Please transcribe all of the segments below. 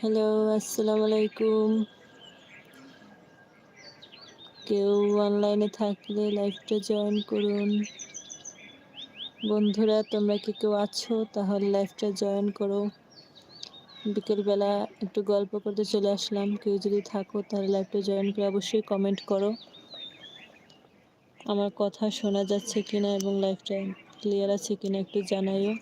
Hello, আসসালামু আলাইকুম। কেউ অনলাইনে থাকলে লাইভটা জয়েন করুন। বন্ধুরা, তোমরা কি কেউ আছো? তাহলে লাইভটা জয়েন করো। বিকেলবেলা একটু গল্প করতে চলে আসলাম। কেউ যদি থাকো, তাহলে লাইভটা জয়েন করে অবশ্যই কমেন্ট করো। আমার কথা শোনা যাচ্ছে কিনা এবং লাইভটা ক্লিয়ার আছে কিনা একটু জানাইও।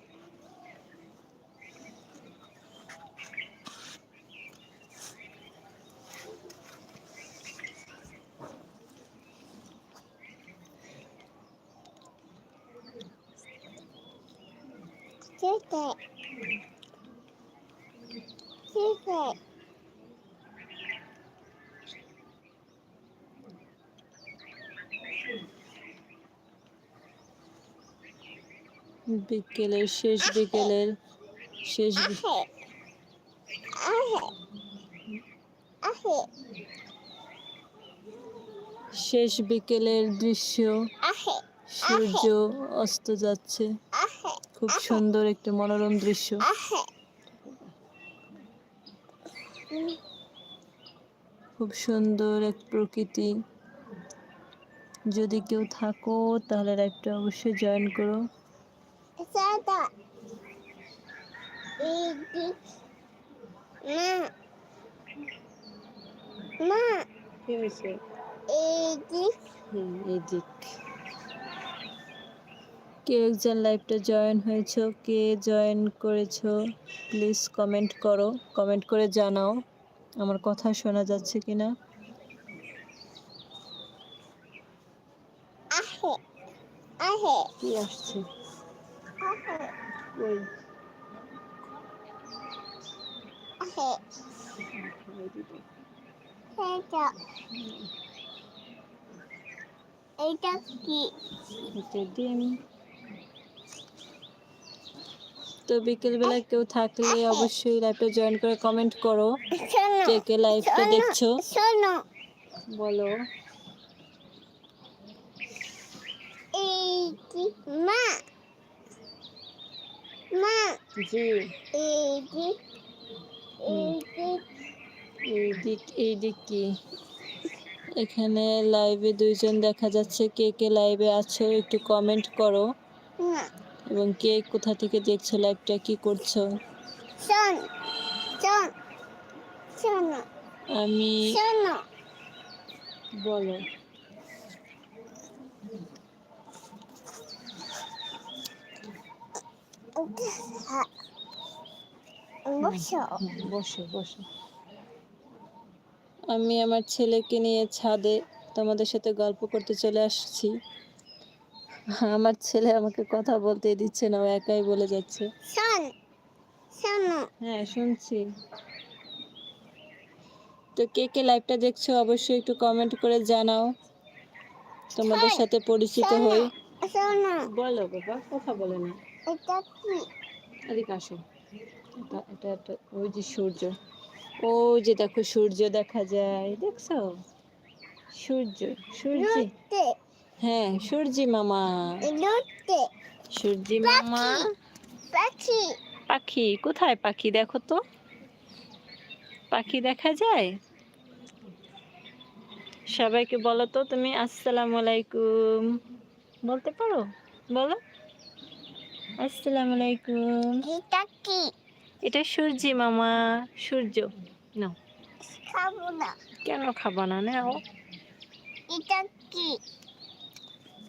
বিকেলের শেষ বিকেলের শেষ শেষ বিকেলের দৃশ্য সূর্য অস্ত যাচ্ছে। খুব সুন্দর একটি মনোরম দৃশ্য। খুব সুন্দর এক প্রকৃতি। যদি কেউ থাকো তাহলে লাইভটা অবশ্যই জয়েন করো। মা কি হয়েছে ইদি হুম এদিক। কে একজন লাইভটা জয়েন হয়েছো কে জয়েন করেছ প্লিজ কমেন্ট করো। কমেন্ট করে জানাও আমার কথা শোনা যাচ্ছে কিনা। কি আসছে? ওই এটা কি? এটা ডিম। তো বিকেলবেলা কেউ থাকলে অবশ্যই লাইভটা জয়েন করে কমেন্ট করো। কে কে লাইভটা দেখছ? বলো। মা। মা। জি। এইটি এইটি এই দিক এই দিক কি? এখানে লাইভে দুইজন দেখা যাচ্ছে। কে কে লাইভে আছো একটু কমেন্ট করো। না এবং কে কোথা থেকে দেখছ লাইভটা কি করছ? আমি বলো। বসো। হুম, বসো বসো। আমি আমার ছেলেকে নিয়ে ছাদে তোমাদের সাথে গল্প করতে চলে আসছি। আমার ছেলে আমাকে কথা বলতে দিচ্ছে না ও একাই বলে যাচ্ছে। শোন শোনো। হ্যাঁ শুনছি। তো কে কে লাইভটা দেখছ অবশ্যই একটু কমেন্ট করে জানাও। তোমাদের সাথে পরিচিত হই। শোনো। বলো বাবা কথা বলে না। এটা কি? এদিকে আসো। এটা এটা একটা ওই যে সূর্য। ও যে দেখো সূর্য দেখা যায় দেখছ? সূর্য সূর্য। হ্যাঁ সূর্যি মামা। সূর্যি মামা। পাখি। পাখি কোথায় পাখি দেখো তো? পাখি দেখা যায়? সবাইকে বলো তো তুমি আসসালামু আলাইকুম। বলতে পারো? বলো। আসসালামু আলাইকুম। এটা কি এটা সূর্যি মামা সূর্য। না। খাব না। কেন খাবা না? নাও। এটা কি?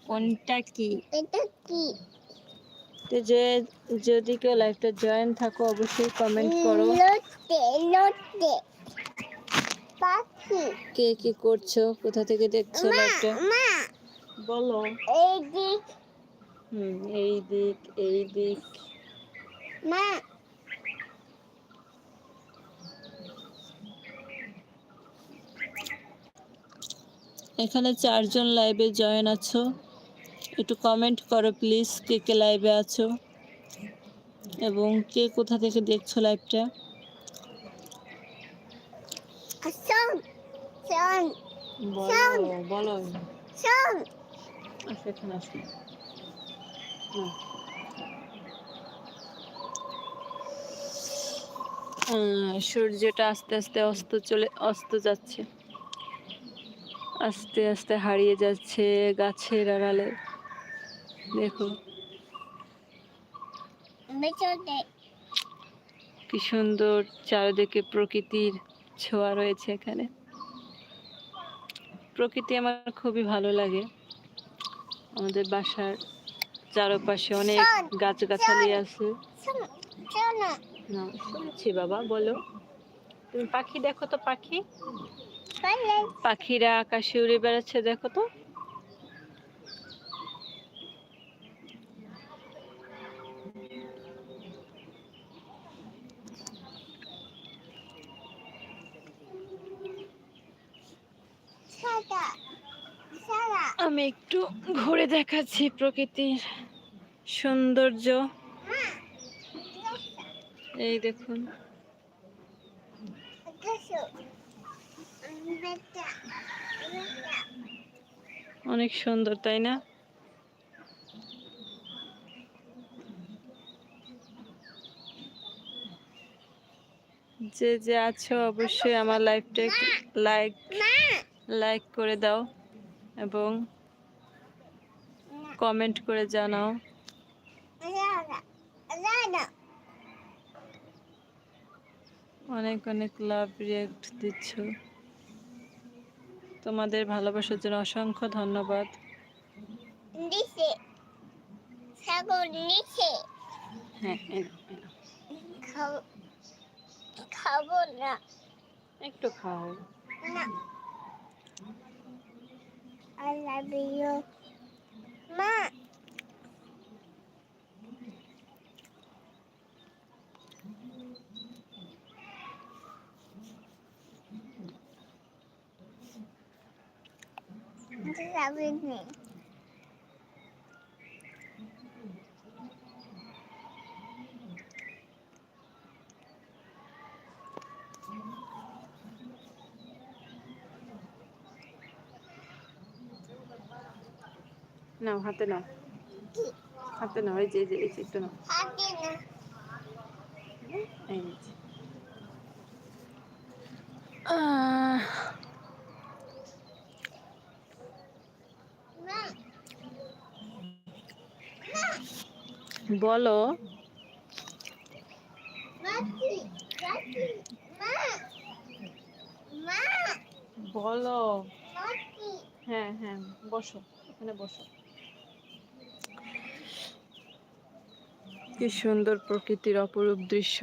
কোনটা কি? এটা কি? তো যে যদি কেউ লাইভটা জয়েন থাকো অবশ্যই কমেন্ট করো। কে কি করছ? কোথা থেকে দেখছ লাইভটা মা। বলো। এই দিক হুম এই দিক এই দিক মা। এখানে চারজন লাইভে জয়েন আছো। একটু কমেন্ট করো প্লিজ কে কে লাইভে আছো এবং কে কোথা থেকে দেখছ লাইভটা শোন শোন বলো এখানে সূর্যটা আস্তে আস্তে অস্ত চলে অস্ত যাচ্ছে। আস্তে আস্তে হারিয়ে যাচ্ছে গাছের আড়ালে। দেখো। কি সুন্দর চারিদিকে প্রকৃতির ছোঁয়া রয়েছে এখানে। প্রকৃতি আমার খুবই ভালো লাগে। আমাদের বাসার চারপাশে অনেক গাছগাছালি আছে। না। শুনছি বাবা বলো। তুমি পাখি দেখো তো পাখি। পাখিরা আকাশে উড়ে বেড়াচ্ছে দেখো তো। আমি একটু ঘুরে দেখাচ্ছি প্রকৃতির সৌন্দর্য। এই দেখুন। অনেক সুন্দর তাই না? যে যে আছো অবশ্যই আমার লাইফটা লাইক লাইক করে দাও এবং কমেন্ট করে জানাও। অনেক অনেক লাভ রিয়াক্ট দিচ্ছ। তোমাদের ভালোবাসার জন্য অসংখ্য ধন্যবাদ। হ্যাঁ খাব না। একটু খাও। না। I love you. Ma. I love you. নাও হাতে নাও। হাতে নাও এই যে এই যে একটু নাও। এই যে। বলো। বলো। হ্যাঁ হ্যাঁ বসো এখানে বসো। কি সুন্দর প্রকৃতির অপরূপ দৃশ্য,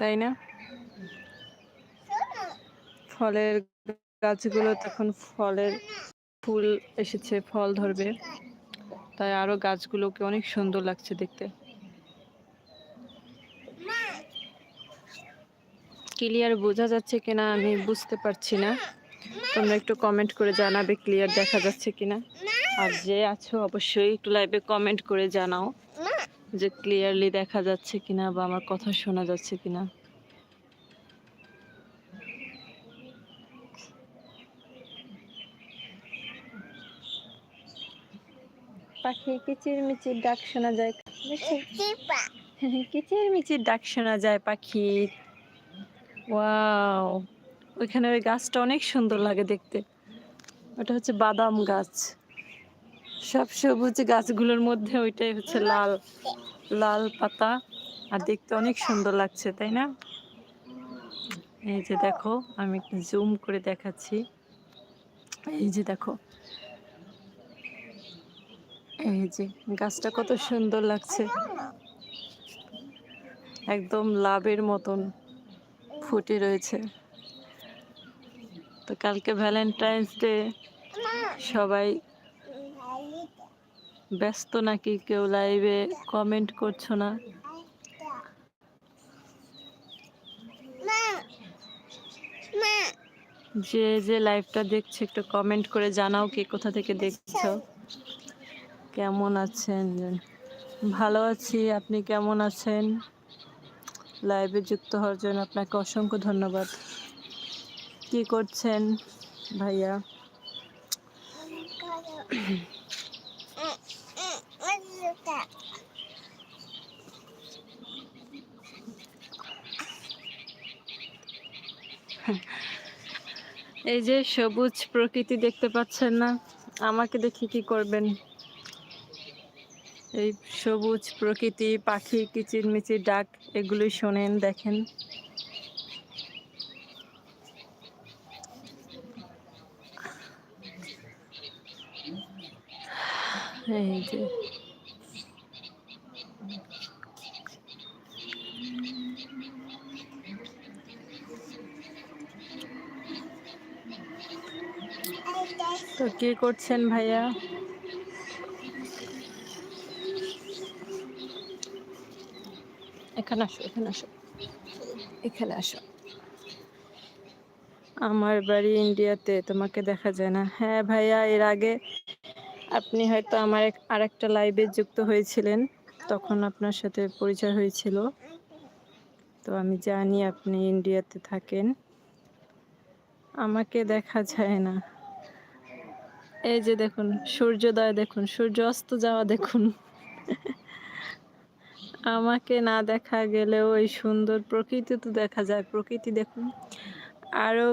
তাই না? ফলের গাছগুলো তখন ফলের ফুল এসেছে, ফল ধরবে। তাই আরও গাছগুলোকে অনেক সুন্দর লাগছে দেখতে। ক্লিয়ার বোঝা যাচ্ছে কিনা আমি বুঝতে পারছি না। তোমরা একটু কমেন্ট করে জানাবে, ক্লিয়ার দেখা যাচ্ছে কিনা। আর যে আছো অবশ্যই একটু লাইভে কমেন্ট করে জানাও। যে ক্লিয়ারলি দেখা যাচ্ছে কিনা বা আমার কথা শোনা যাচ্ছে কিনা। পাখি কিচির মিচির ডাক শোনা যায়। কিচির মিচির ডাক। শোনা যায় পাখির ওয়াও। ওইখানে ওই গাছটা অনেক সুন্দর লাগে দেখতে। ওটা হচ্ছে বাদাম গাছ। সব সবুজ গাছগুলোর মধ্যে ওইটাই হচ্ছে লাল লাল পাতা। আর দেখতে অনেক সুন্দর লাগছে, তাই না? এই যে দেখো, আমি জুম করে দেখাচ্ছি। এই যে দেখো। এই যে গাছটা কত সুন্দর লাগছে। একদম লাভের মতন ফুটে রয়েছে। তো কালকে ভ্যালেন্টাইন্স ডে, সবাই ব্যস্ত নাকি কেউ লাইভে কমেন্ট করছ না? যে যে লাইভটা দেখছে, একটু কমেন্ট করে জানাও কে কোথা থেকে দেখছ। কেমন আছেন? ভালো আছি, আপনি কেমন আছেন? লাইভে যুক্ত হওয়ার জন্য আপনাকে অসংখ্য ধন্যবাদ। কি করছেন ভাইয়া? এই যে সবুজ প্রকৃতি দেখতে পাচ্ছেন না, আমাকে দেখি কি করবেন? এই সবুজ প্রকৃতি, পাখি কিচিরমিচির ডাক, এগুলোই শোনেন, দেখেন। এই যে কি করছেন ভাইয়া? এখানে আসো এখানে আসো। এখানে আসো। আমার বাড়ি ইন্ডিয়াতে তোমাকে দেখা যায় না। হ্যাঁ ভাইয়া এর আগে আপনি হয়তো আমার এক- আরেকটা লাইভে যুক্ত হয়েছিলেন তখন আপনার সাথে পরিচয় হয়েছিল। তো আমি জানি আপনি ইন্ডিয়াতে থাকেন। আমাকে দেখা যায় না। এই যে দেখুন, সূর্যোদয় দেখুন, সূর্য অস্ত যাওয়া দেখুন। আমাকে না দেখা গেলেও এই সুন্দর প্রকৃতি তো দেখা যায়, প্রকৃতি দেখুন। আরও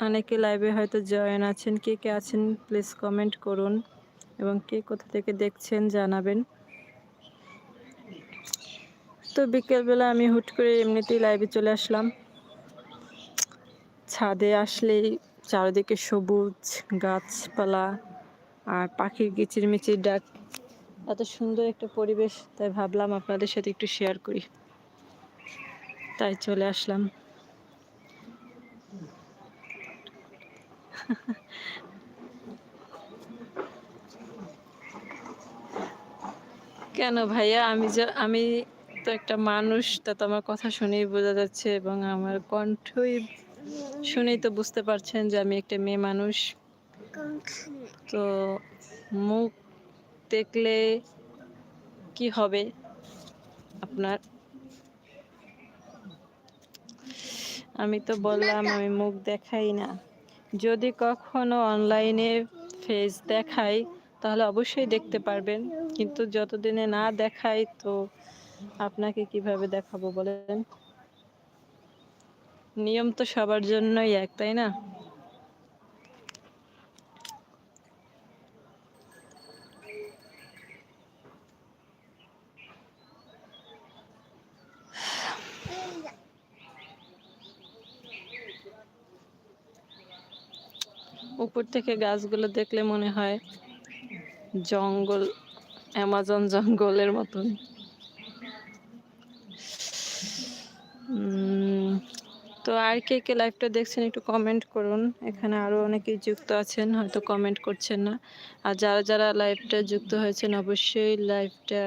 অনেকে লাইভে হয়তো জয়েন আছেন, কে কে আছেন প্লিজ কমেন্ট করুন এবং কে কোথা থেকে দেখছেন জানাবেন। তো বিকেলবেলা আমি হুট করে এমনিতেই লাইভে চলে আসলাম। ছাদে আসলেই চারিদিকে সবুজ গাছপালা আর পাখির কিচিরমিচির ডাক। এত সুন্দর একটা পরিবেশ, তাই ভাবলাম আপনাদের সাথে একটু শেয়ার করি। তাই চলে আসলাম। কেন ভাইয়া? আমি যে, আমি তো একটা মানুষ, তা তো আমার কথা শুনেই বোঝা যাচ্ছে এবং আমার কণ্ঠই শুনেই তো বুঝতে পারছেন যে আমি একটা মেয়ে মানুষ। তো মুখ দেখলে কি হবে আপনার? আমি তো বললাম, আমি মুখ দেখাই না। যদি কখনো অনলাইনে ফেস দেখাই, তাহলে অবশ্যই দেখতে পারবেন। কিন্তু যতদিনে না দেখাই, তো আপনাকে কীভাবে দেখাবো বলেন? নিয়ম তো সবার জন্যই এক তাই না? উপর থেকে গাছগুলো দেখলে মনে হয় জঙ্গল অ্যামাজন জঙ্গলের মতন। উম, তো আর কে কে লাইভটা দেখছেন একটু কমেন্ট করুন। এখানে আরও অনেকেই যুক্ত আছেন, হয়তো কমেন্ট করছেন না। আর যারা যারা লাইভটা যুক্ত হয়েছেন, অবশ্যই লাইভটা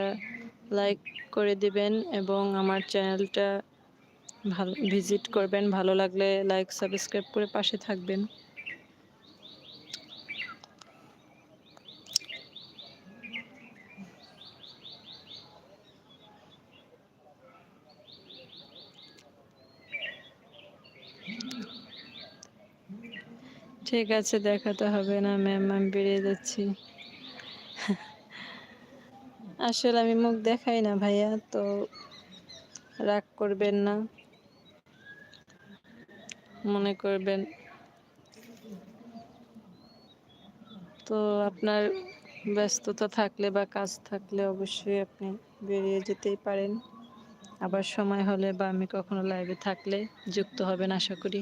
লাইক করে দিবেন এবং আমার চ্যানেলটা ভালো ভিজিট করবেন। ভালো লাগলে লাইক সাবস্ক্রাইব করে পাশে থাকবেন। ঠিক আছে, দেখাতে হবে না ম্যাম আমি বেরিয়ে যাচ্ছি। আসলে আমি মুখ দেখাই না ভাইয়া, তো রাগ করবেন না। মনে করবেন। তো আপনার ব্যস্ততা থাকলে বা কাজ থাকলে অবশ্যই আপনি বেরিয়ে যেতেই পারেন। আবার সময় হলে বা আমি কখনো লাইভে থাকলে যুক্ত হবেন, আশা করি।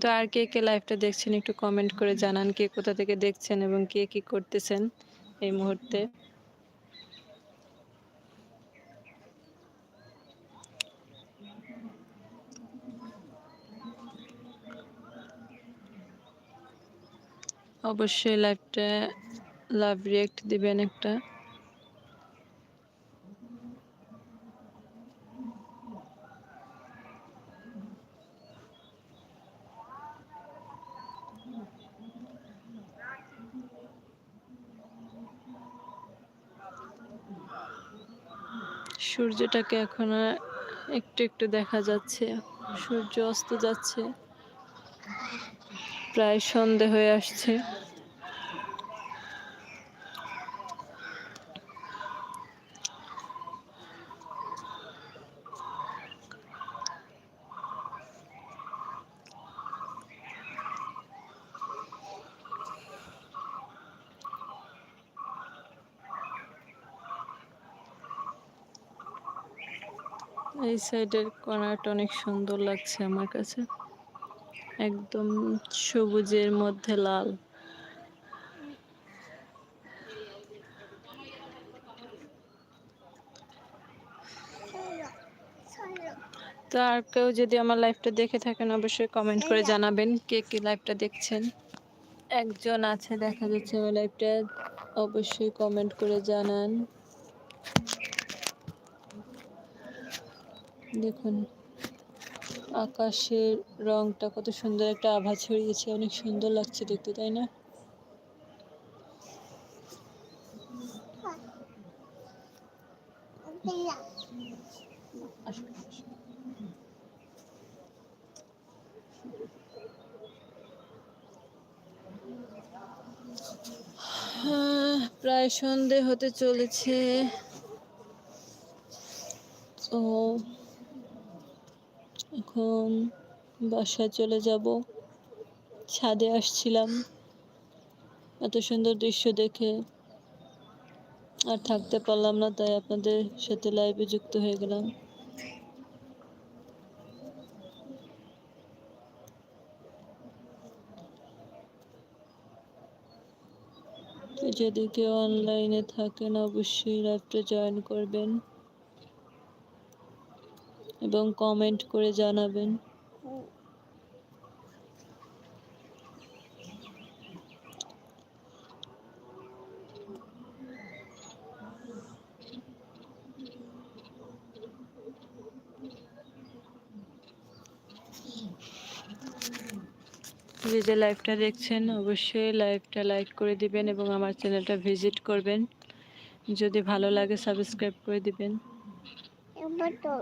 তো আর কে কে লাইভটা দেখছেন একটু কমেন্ট করে জানান, কে কোথা থেকে দেখছেন এবং কে কি করতেছেন এই মুহূর্তে। অবশ্যই লাইভটা লাভ রিয়েক্ট দিবেন একটা। সূর্যটাকে এখন একটু একটু দেখা যাচ্ছে। সূর্য অস্ত যাচ্ছে। প্রায় সন্ধে হয়ে আসছে। এই সাইডের কর্নারটা অনেক সুন্দর লাগছে আমার কাছে। একদম সবুজের মধ্যে লাল। তো আর কেউ যদি আমার লাইভটা দেখে থাকেন, অবশ্যই কমেন্ট করে জানাবেন কে কে লাইভটা দেখছেন। একজন আছে, দেখা যাচ্ছে আমার লাইভটা অবশ্যই কমেন্ট করে জানান। দেখুন আকাশের রংটা কত সুন্দর একটা আভা ছড়িয়েছে অনেক সুন্দর লাগছে দেখতে তাই না? হ্যাঁ, প্রায় সন্ধে হতে চলেছে। তো এখন বাসায় চলে যাব। ছাদে আসছিলাম। এত সুন্দর দৃশ্য দেখে আর থাকতে পারলাম না, তাই আপনাদের সাথে লাইভে যুক্ত হয়ে গেলাম। যদি কেউ অনলাইনে থাকেন অবশ্যই লাইভটা জয়েন করবেন। এবং কমেন্ট করে জানাবেন। যে যে লাইভটা দেখছেন অবশ্যই লাইভটা লাইক করে দিবেন এবং আমার চ্যানেলটা ভিজিট করবেন। যদি ভালো লাগে সাবস্ক্রাইব করে দিবেন এবার তো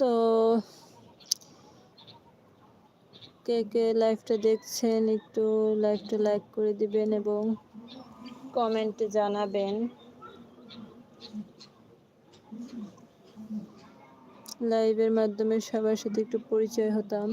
তো কে কে লাইভটা দেখছেন, একটু লাইভটা লাইক করে দিবেন এবং কমেন্টে জানাবেন। লাইভের মাধ্যমে সবার সাথে একটু পরিচয় হতাম।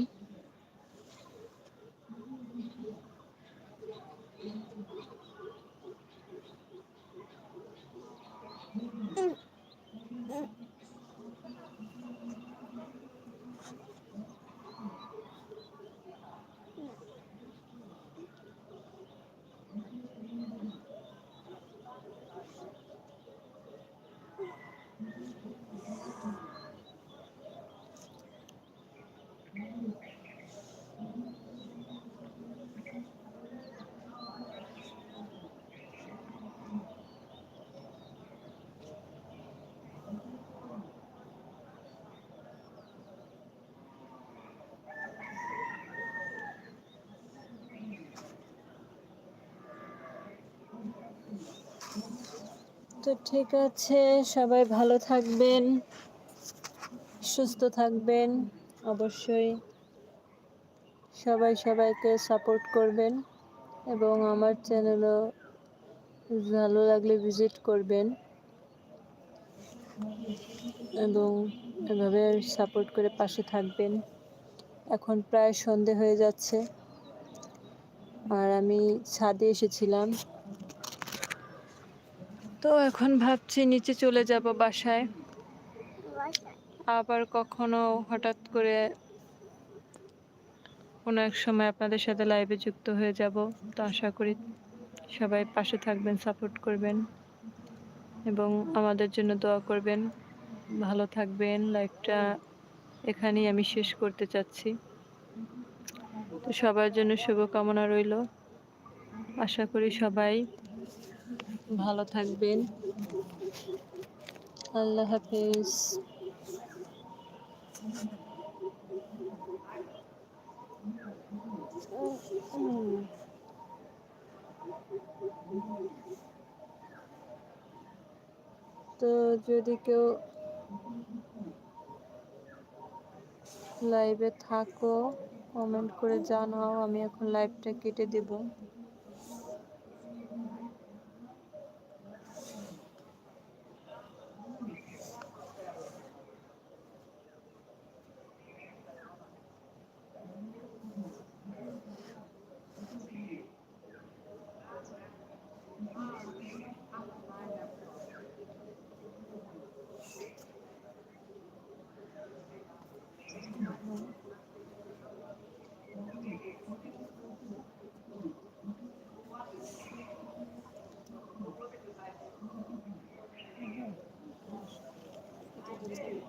তো ঠিক আছে, সবাই ভালো থাকবেন, সুস্থ থাকবেন, অবশ্যই সবাই সবাইকে সাপোর্ট করবেন এবং আমার চ্যানেলও ভালো লাগলে ভিজিট করবেন এবং এভাবে সাপোর্ট করে পাশে থাকবেন। এখন প্রায় সন্ধে হয়ে যাচ্ছে, আর আমি ছাদে এসেছিলাম। তো এখন ভাবছি নিচে চলে যাব বাসায়। আবার কখনো হঠাৎ করে কোনো এক সময় আপনাদের সাথে লাইভে যুক্ত হয়ে যাব। তো আশা করি সবাই পাশে থাকবেন সাপোর্ট করবেন এবং আমাদের জন্য দোয়া করবেন। ভালো থাকবেন। লাইভটা এখানেই আমি শেষ করতে চাচ্ছি। তো সবার জন্য শুভকামনা রইল। আশা করি সবাই ভালো থাকবেন। আল্লাহ হাফেজ। তো যদি কেউ লাইভে থাকো, কমেন্ট করে জানাও, আমি এখন লাইভটা কেটে দেব।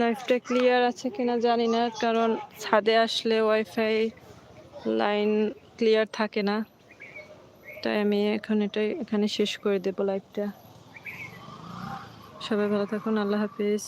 লাইভটা ক্লিয়ার আছে কিনা জানি না, কারণ ছাদে আসলে ওয়াইফাই লাইন ক্লিয়ার থাকে না। তাই আমি এখন এটাই, এখানে শেষ করে দেবো লাইফটা। সবাই ভালো থাকুন, আল্লাহ হাফিজ।